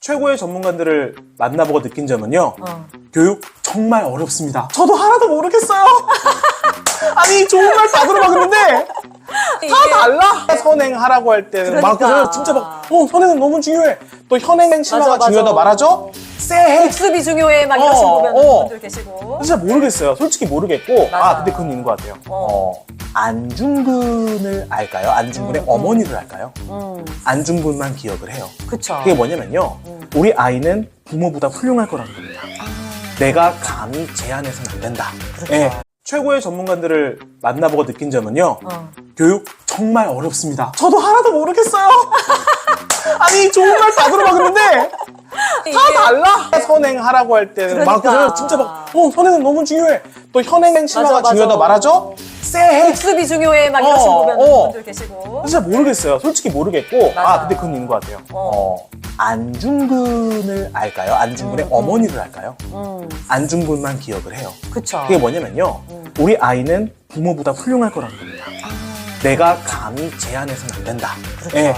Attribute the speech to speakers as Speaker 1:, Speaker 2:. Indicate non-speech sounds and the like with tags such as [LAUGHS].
Speaker 1: 최고의 전문가들을 만나보고 느낀 점은요.
Speaker 2: 어.
Speaker 1: 교육 정말 어렵습니다. 저도 하나도 모르겠어요. [LAUGHS] 아니 좋은 말 다 들어봤는데 다 달라. 선행하라고 할 때는 막
Speaker 2: 그러니까.
Speaker 1: 그래서 진짜 막 어, 선행은 너무 중요해. 또 현행 심화가
Speaker 2: 맞아, 맞아.
Speaker 1: 중요하다 말하죠. 쎄해.
Speaker 2: 복습이 중요해 막 이러신
Speaker 1: 어,
Speaker 2: 보면
Speaker 1: 어.
Speaker 2: 분들 계시고.
Speaker 1: 진짜 모르겠어요. 솔직히 모르겠고.
Speaker 2: 맞아.
Speaker 1: 아, 근데 그건 있는 것 같아요. 어. 안중근을 알까요? 안중근의 어머니를 알까요?
Speaker 2: 음,
Speaker 1: 안중근만 기억을 해요.
Speaker 2: 그쵸.
Speaker 1: 그게 뭐냐면요. 우리 아이는 부모보다 훌륭할 거라는 겁니다. 내가 감히 제한해서는 안 된다.
Speaker 2: 그렇죠.
Speaker 1: 예. 최고의 전문가들을 만나보고 느낀 점은요.
Speaker 2: 어.
Speaker 1: 교육 정말 어렵습니다. 저도 하나도 모르겠어요. [LAUGHS] 아니 좋은 말 다 들어봤는데 다 달라. 선행하라고 할 때는 막
Speaker 2: 그러니까.
Speaker 1: 그래서 진짜 막 어, 선행은 너무 중요해. 또 현행 심화가
Speaker 2: 맞아, 맞아.
Speaker 1: 중요하다 말하죠. 쎄해.
Speaker 2: 복습이 중요해 막 이러신
Speaker 1: 어,
Speaker 2: 보면
Speaker 1: 어.
Speaker 2: 분들 계시고.
Speaker 1: 진짜 모르겠어요. 솔직히 모르겠고.
Speaker 2: 맞아.
Speaker 1: 아, 근데 그건 있는 것 같아요.
Speaker 2: 어.
Speaker 1: 어. 안중근을 알까요? 안중근의
Speaker 2: 음, 음.
Speaker 1: 어머니를 알까요?
Speaker 2: 음,
Speaker 1: 안중근만 기억을 해요.
Speaker 2: 그쵸.
Speaker 1: 그게 뭐냐면요.
Speaker 2: 음.
Speaker 1: 우리 아이는 부모보다 훌륭할 거라는 겁니다. 내가 감히 제한해서는 안 된다.
Speaker 2: 그렇죠.
Speaker 1: 예.